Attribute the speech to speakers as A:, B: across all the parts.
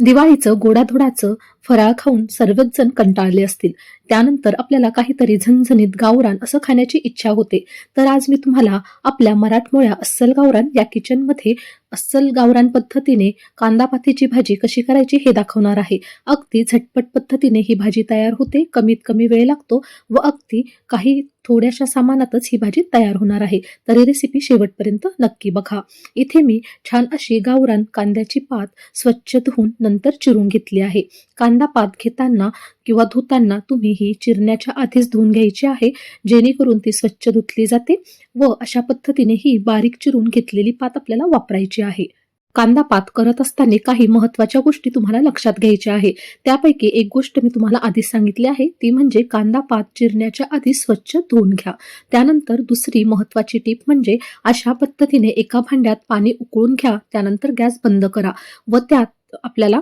A: दिवाळीचं गोडाधोडाचं फराळ खाऊन सर्वच जण कंटाळले असतील. त्यानंतर आपल्याला काहीतरी झणझणीत गावरान असं खाण्याची इच्छा होते. तर आज मी तुम्हाला आपल्या मराठमोळ्या अस्सल गावरान या किचनमध्ये अस्सल गावरान पद्धतीने कांदापातीची भाजी कशी करायची हे दाखवणार आहे. अगदी झटपट पद्धतीने ही भाजी तयार होते. कमीत कमी वेळ लागतो व अगदी काही थोड्याशा सामानातच ही भाजी तयार होणार आहे. तर ही रेसिपी शेवटपर्यंत नक्की बघा. इथे मी छान अशी गावरान कांद्याची पात स्वच्छ धुवून नंतर चिरून घेतली आहे. कांदा पात घेताना किंवा धुताना तुम्ही ही चिरण्याच्या आधीच धुवून घ्यायची आहे जेणेकरून ती स्वच्छ धुतली जाते व अशा पद्धतीने ही बारीक चिरून घेतलेली पात आपल्याला वापरायची आहे. कांदा पात करत असताना काही महत्त्वाच्या गोष्टी तुम्हाला लक्षात घ्यायच्या आहे. त्यापैकी एक गोष्ट मी तुम्हाला आधीच सांगितली आहे ती म्हणजे कांदा पात चिरण्याच्या आधी स्वच्छ धुवून घ्या. त्यानंतर दुसरी महत्वाची टीप म्हणजे अशा पद्धतीने एका भांड्यात पाणी उकळून घ्या त्यानंतर गॅस बंद करा व त्यात आपल्याला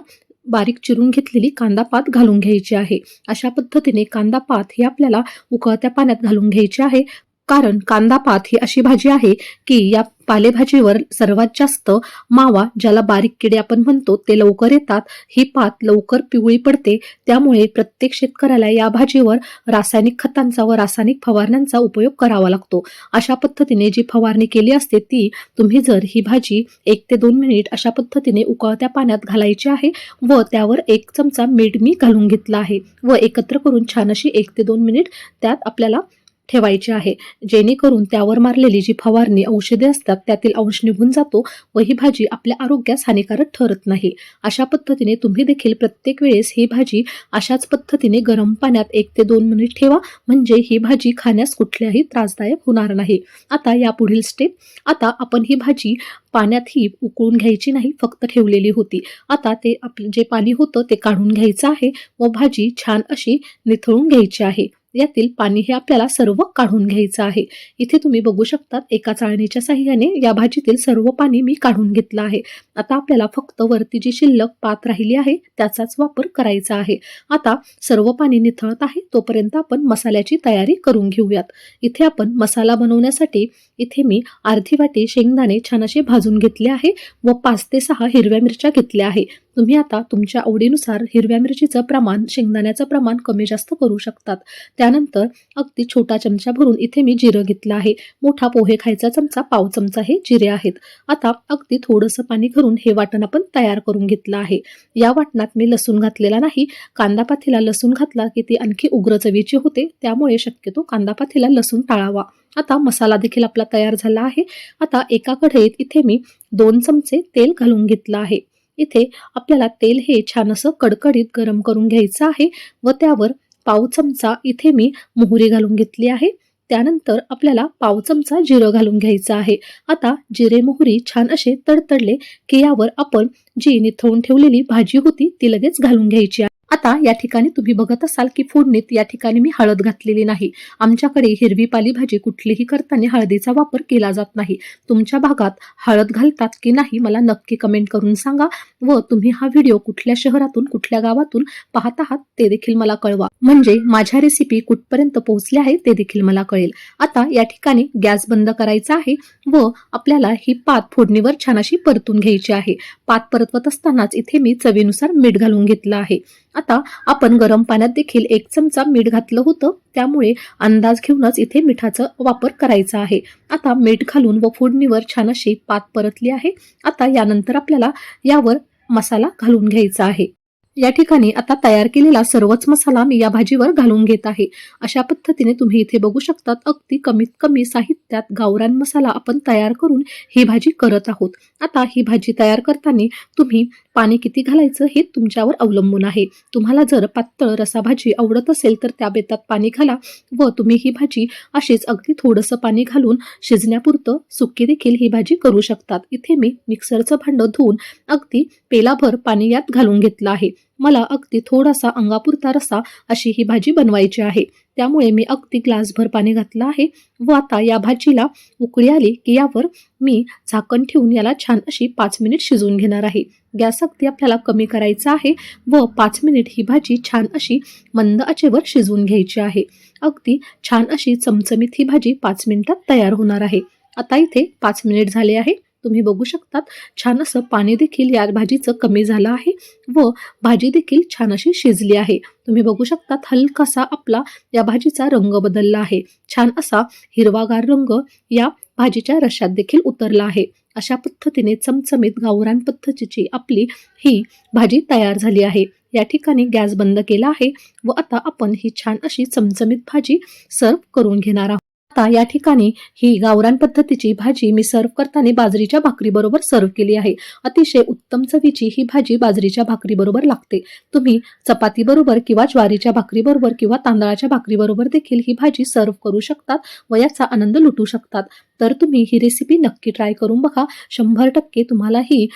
A: बारीक चिरून घेतलेली कांदा पात घालून घ्यायची आहे. अशा पद्धतीने कांदा पात ही आपल्याला उकळत्या पाण्यात घालून घ्यायची आहे. कारण कांदा पात ही अशी भाजी आहे की या पालेभाजीवर सर्वात जास्त मावा ज्याला बारीक किडे आपण म्हणतो ते लवकर येतात. ही पात लवकर पिवळी पडते. त्यामुळे प्रत्येक शेतकऱ्याला या भाजीवर रासायनिक खतांचा व रासायनिक फवारण्यांचा उपयोग करावा लागतो. अशा पद्धतीने जी फवारणी केली असते ती तुम्ही जर ही भाजी एक ते दोन मिनिट अशा पद्धतीने उकळत्या पाण्यात घालायची आहे व त्यावर एक चमचा मीठ मी घालून घेतला आहे व एकत्र करून छान अशी एक ते दोन मिनिट त्यात आपल्याला ठेवायचे आहे. जेणेकरून त्यावर मारलेली जी फवारणी औषधे असतात त्यातील अंश निघून जातो व ही भाजी आपल्या आरोग्यास हानिकारक ठरत नाही. अशा पद्धतीने तुम्ही देखील प्रत्येक वेळेस ही भाजी अशाच पद्धतीने गरम पाण्यात एक ते दोन मिनिट ठेवा म्हणजे ही भाजी खाण्यास कुठल्याही त्रासदायक होणार नाही. आता या पुढील स्टेप आता आपण ही भाजी पाण्यातही उकळून घ्यायची नाही फक्त ठेवलेली होती. आता ते आपलं जे पाणी होतं ते काढून घ्यायचं आहे व भाजी छान अशी निथळून घ्यायची आहे. यातील पाणी हे आपल्याला सर्व काढून घ्यायचं आहे. इथे तुम्ही बघू शकतात एका चाळणीच्या साह्याने या भाजीतील सर्व पाणी मी काढून घेतलं आहे. आता आपल्याला फक्त वरती जी शिल्लक पात राहिली आहे त्याचाच वापर करायचा आहे. आता सर्व पाणी निथळत आहे तोपर्यंत आपण मसाल्याची तयारी करून घेऊयात. इथे आपण मसाला बनवण्यासाठी इथे मी अर्धी वाटी शेंगदाणे छान असे भाजून घेतले आहे व पाच ते सहा हिरव्या मिरच्या घेतल्या आहे. तुम्ही आता तुमच्या आवडीनुसार हिरव्या मिरचीचं प्रमाण शेंगदाण्याचं प्रमाण कमी जास्त करू शकतात. त्यानंतर अगदी छोटा चमचा भरून इथे मी जिरं घेतलं आहे. मोठा पोहे खायचा चमचा पाव चमचा हे जिरे आहेत. आता अगदी थोडंसं पाणी घालून हे वाटण आपण तयार करून घेतलं आहे. या वाटणात मी लसूण घातलेला नाही. कांदापाथीला लसूण घातला की ती आणखी उग्र चवीची होते. त्यामुळे शक्यतो कांदापाथीला लसूण टाळावा. आता मसाला देखील आपला तयार झाला आहे. आता एका कढईत इथे मी दोन चमचे तेल घालून घेतलं आहे. इथे आपल्याला तेल हे छान असं कडकडीत गरम करून घ्यायचं आहे व त्यावर पाव चमचा इथे मी मोहरी घालून घेतली आहे. त्यानंतर आपल्याला पाव चमचा जिरं घालून घ्यायचं आहे. आता जिरे मोहरी छान असे तडतडले की यावर आपण जी निथळून ठेवलेली भाजी होती ती लगेच घालून घ्यायची आहे. आता या ठिकाणी तुम्ही बघत असाल की फोडणीत या ठिकाणी मी हळद घातलेली नाही. आमच्याकडे हिरवी पालेभाजी कुठलीही करताना हळदीचा वापर केला जात नाही. तुमच्या भागात हळद घालतात की नाही मला नक्की कमेंट करून सांगा व तुम्ही हा व्हिडिओ कुठल्या शहरातून कुठल्या गावातून पाहत आहात ते देखील मला कळवा. म्हणजे माझ्या रेसिपी कुठपर्यंत पोहोचल्या आहे ते देखील मला कळेल. आता या ठिकाणी गॅस बंद करायचा आहे व आपल्याला ही पात फोडणीवर छान अशी परतून घ्यायची आहे. पात परतवत असतानाच इथे मी चवीनुसार मीठ घालून घेतलं आहे. आता आपण गरम पाण्यात देखील एक चमचा मीठ घातलं होतं. त्यामुळे अंदाज घेऊनच इथे मिठाचा वापर करायचा आहे. आता मीठ घालून व फोडणीवर छान अशी पात परतली आहे. आता यानंतर आपल्याला यावर मसाला घालून घ्यायचा आहे. या ठिकाणी आता तयार केलेला सर्वच मसाला मी या भाजीवर घालून घेत आहे. अशा पद्धतीने तुम्ही इथे बघू शकतात अगदी कमीत कमी साहित्यात गावरान मसाला आपण तयार करून ही भाजी करत आहोत. आता ही भाजी तयार करताना तुम्ही पाणी किती घालायचं हे तुमच्यावर अवलंबून आहे. तुम्हाला जर पातळ रसा भाजी आवडत असेल तर त्या बेतात पाणी घाला व तुम्ही ही भाजी अशीच अगदी थोडंसं पाणी घालून शिजण्यापुरतं सुकी देखील ही भाजी करू शकतात. इथे मी मिक्सरचं भांडं धुवून अगदी पेलाभर पाणी यात घालून घेतलं आहे. मला अगदी थोडासा अंगापुरता रसा अशी ही भाजी बनवायची आहे. त्यामुळे मी अगदी ग्लासभर पाणी घातलं आहे व आता या भाजीला उकळी आली की यावर मी झाकण ठेवून याला छान अशी पाच मिनिट शिजवून घेणार आहे. गॅस अगदी आपल्याला कमी करायचा आहे व पाच मिनिट ही भाजी छान अशी मंद आचेवर शिजवून घ्यायची आहे. अगदी छान अशी चमचमीत ही भाजी पाच मिनिटात तयार होणार आहे. आता इथे पाच मिनिट झाले आहे. तुम्ही बघू शकतात छान असं पाणी देखील या भाजीचं कमी झालं आहे व भाजी देखील छान अशी शिजली आहे. तुम्ही बघू शकतात हलकासा आपला या भाजीचा रंग बदलला आहे. छान असा हिरवागार रंग या भाजीच्या रश्यात देखील उतरला आहे. अशा पद्धतीने चमचमीत गावरान पद्धतीची आपली ही भाजी तयार झाली आहे. या ठिकाणी गॅस बंद केला आहे व आता आपण ही छान अशी चमचमीत भाजी सर्व करून घेणार आहोत. आता या ठिकाणी ही गावरान पद्धतीची भाजी मी सर्व करताना बाजरीच्या भाकरीबरोबर सर्व केली आहे. अतिशय उत्तम चवीची ही भाजी बाजरीच्या भाकरीबरोबर लागते. तुम्ही चपातीबरोबर किंवा ज्वारीच्या भाकरीबरोबर किंवा तांदळाच्या भाकरीबरोबर देखील ही भाजी सर्व करू शकतात व याचा आनंद लुटू शकतात. तर तुम्ही ही रेसिपी नक्की ट्राय करून बघा. शंभर टक्के तुम्हाला ही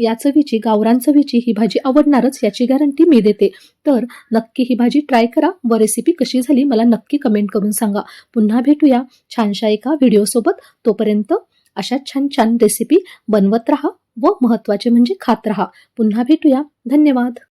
A: या चवीची गावरान चवीची ही भाजी आवडणारच याची गॅरंटी मी देते. तर नक्की ही भाजी ट्राय करा. व रेसिपी कशी झाली मला नक्की कमेंट करून सांगा. पुन्हा भेटूया छानशा एका व्हिडिओसोबत तोपर्यंत अशा छान छान रेसिपी बनवत राहा व महत्त्वाचे म्हणजे खात राहा. पुन्हा भेटूया. धन्यवाद.